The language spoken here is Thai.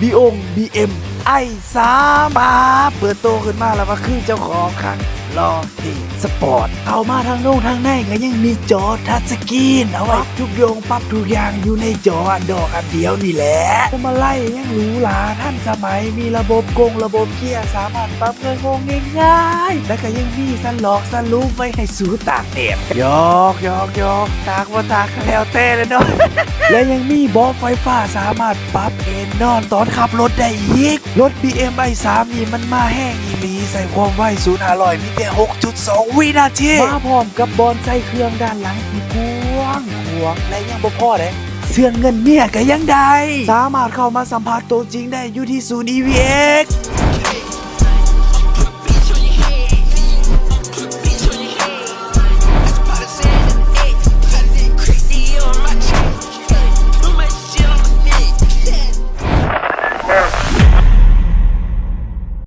บีองบีเอ็มไอสามปาเปิดโตขึ้นมาแล้วว่าคือเจ้าของครั้งรอที่สปอร์ต เข้ามาทางโน้นทางในก็ยังมีจอทัชสกรีน เอาไว้ทุกโยงปรับทุกอย่างอยู่ในจออันดอกอันเดียวนี่แหละมาไล่ยังหรูหราท่านสมัยมีระบบกงระบบเกียร์สามารถปรับเงินงงง่ายๆแล้วก็ยังมีสลอกสลูปไว้ให้สูตากแดดยอกยอกยอกตากว่าตากก็แล้วแต่เลยเนาะ และยังมีบอไฟฟ้าสามารถปรับเอนนอนตอนขับรถได้อีก รถ BMI 3นี่มันมาแห้งอีหลีใส่ความไว0 500มีแต่ 6.2 วินาที มาพร้อมกับบอลใส่เครื่องด้านหลังที่กว้างขวางและยังบ่พอเลยเสื่องเงินเนี่ยก็ยังได้ สามารถเข้ามาสัมผัสตัวจริงได้อยู่ที่ศูนย์ EVX